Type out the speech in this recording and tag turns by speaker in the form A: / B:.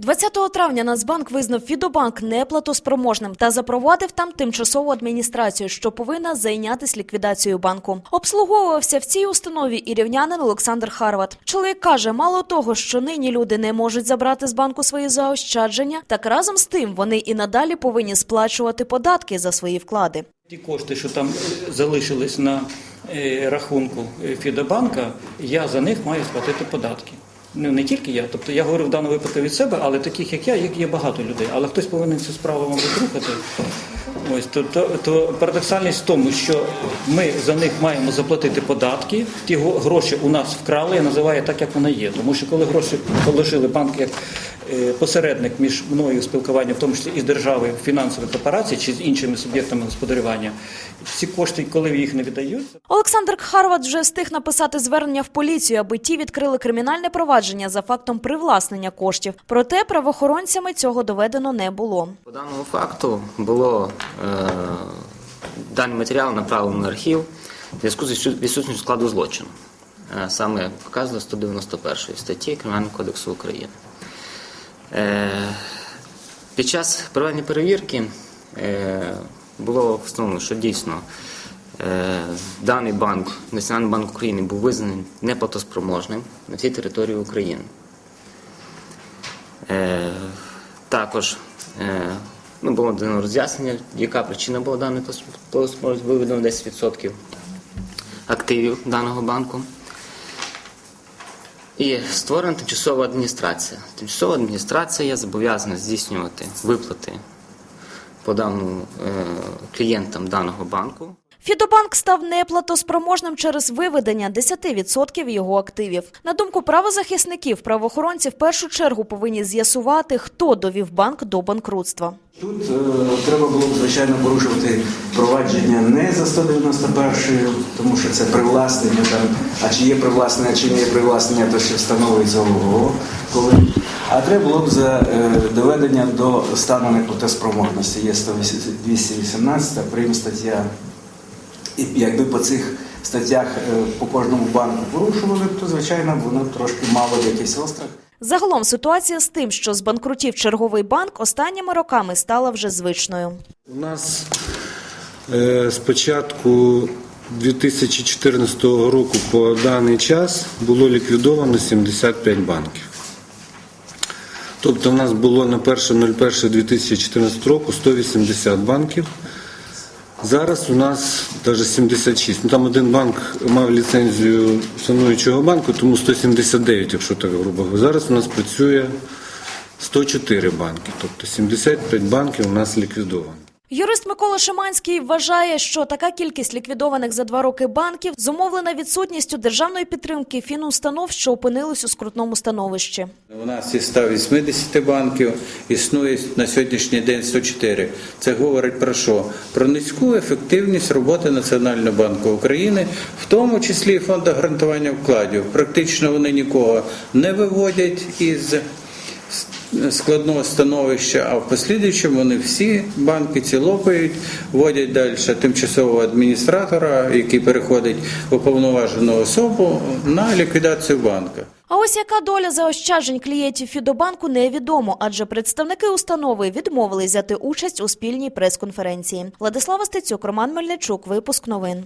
A: 20 травня Нацбанк визнав Фідобанк неплатоспроможним та запровадив там тимчасову адміністрацію, що повинна зайнятися ліквідацією банку. Обслуговувався в цій установі і рівнянин Олександр Харват. Чоловік каже, мало того, що нині люди не можуть забрати з банку свої заощадження, так разом з тим вони і надалі повинні сплачувати податки за свої вклади.
B: Ті кошти, що там залишились на е, рахунку е, Фідобанка, я за них маю сплатити податки. Ну не тільки я, тобто я говорю в даному випадку від себе, але таких як я, їх є багато людей. Але хтось повинен цю справу мабуть, рухати. Ось то, то, то парадоксальність в тому, що ми за них маємо заплатити податки. Ті гроші у нас вкрали, я називаю так, як вони є. Тому що коли гроші положили банк як посередник між мною спілкування, в тому числі і з державою в фінансових операцій чи з іншими суб'єктами господарювання, ці кошти, коли їх не віддають,
A: Олександр Харват вже встиг написати звернення в поліцію, аби ті відкрили кримінальне провадження за фактом привласнення коштів. Проте правоохоронцями цього доведено не було.
C: По даному факту було е, даний матеріал направлено на архів в зв'язку з відсу- відсутністю складу злочину. Е, саме показано 191 статті Кримінального кодексу України. Е, під час проведення перевірки е, було встановлено, що дійсно е, даний банк, Національний банк України, був визнаний неплатоспроможним на всій території України. Також ну, було дано роз'яснення, яка причина була даної платоспроможності, виведено 10% активів даного банку. І створена тимчасова адміністрація. Тимчасова адміністрація зобов'язана здійснювати виплати по даному е, клієнтам даного банку.
A: Фідобанк став неплатоспроможним через виведення 10% його активів. На думку правозахисників, правоохоронці в першу чергу повинні з'ясувати, хто довів банк до банкрутства.
D: Тут е, треба було б, звичайно, порушувати провадження не за 191, тому що це привласнення там, а чи є привласнення, чи не є привласнення, то ще встановлюється ОГО. Коли. А треба було б за е, доведення до стану неплатоспроможності. Є 218 прим стаття. І якби по цих статтях е, по кожному банку порушували, то звичайно воно трошки мало б якийсь острах.
A: Загалом ситуація з тим, що збанкрутів черговий банк останніми роками стала вже звичною.
E: У нас е, з початку 2014 року по даний час було ліквідовано 75 банків. Тобто в нас було на 1.01.2014 року 180 банків. Зараз у нас навіть 76. Ну, там один банк мав ліцензію сануючого банку, тому 179, якщо так грубо. Зараз у нас працює 104 банки, тобто 75 банків у нас ліквідовано.
A: Юрист Микола Шиманський вважає, що така кількість ліквідованих за два роки банків зумовлена відсутністю державної підтримки фінустанов, що опинились у скрутному становищі.
F: У нас із 180 банків існує на сьогоднішній день 104. Це говорить про що? Про низьку ефективність роботи Національного банку України, в тому числі і фонду гарантування вкладів. Практично вони нікого не виводять із складного становища, а в послідуючому вони всі банки ці лопають, вводять далі тимчасового адміністратора, який переходить в уповноважену особу на ліквідацію банка.
A: А ось яка доля заощаджень клієнтів Фідобанку невідомо, адже представники установи відмовились взяти участь у спільній прес-конференції. Владислава Стецюк, Роман Мельничук, випуск новин.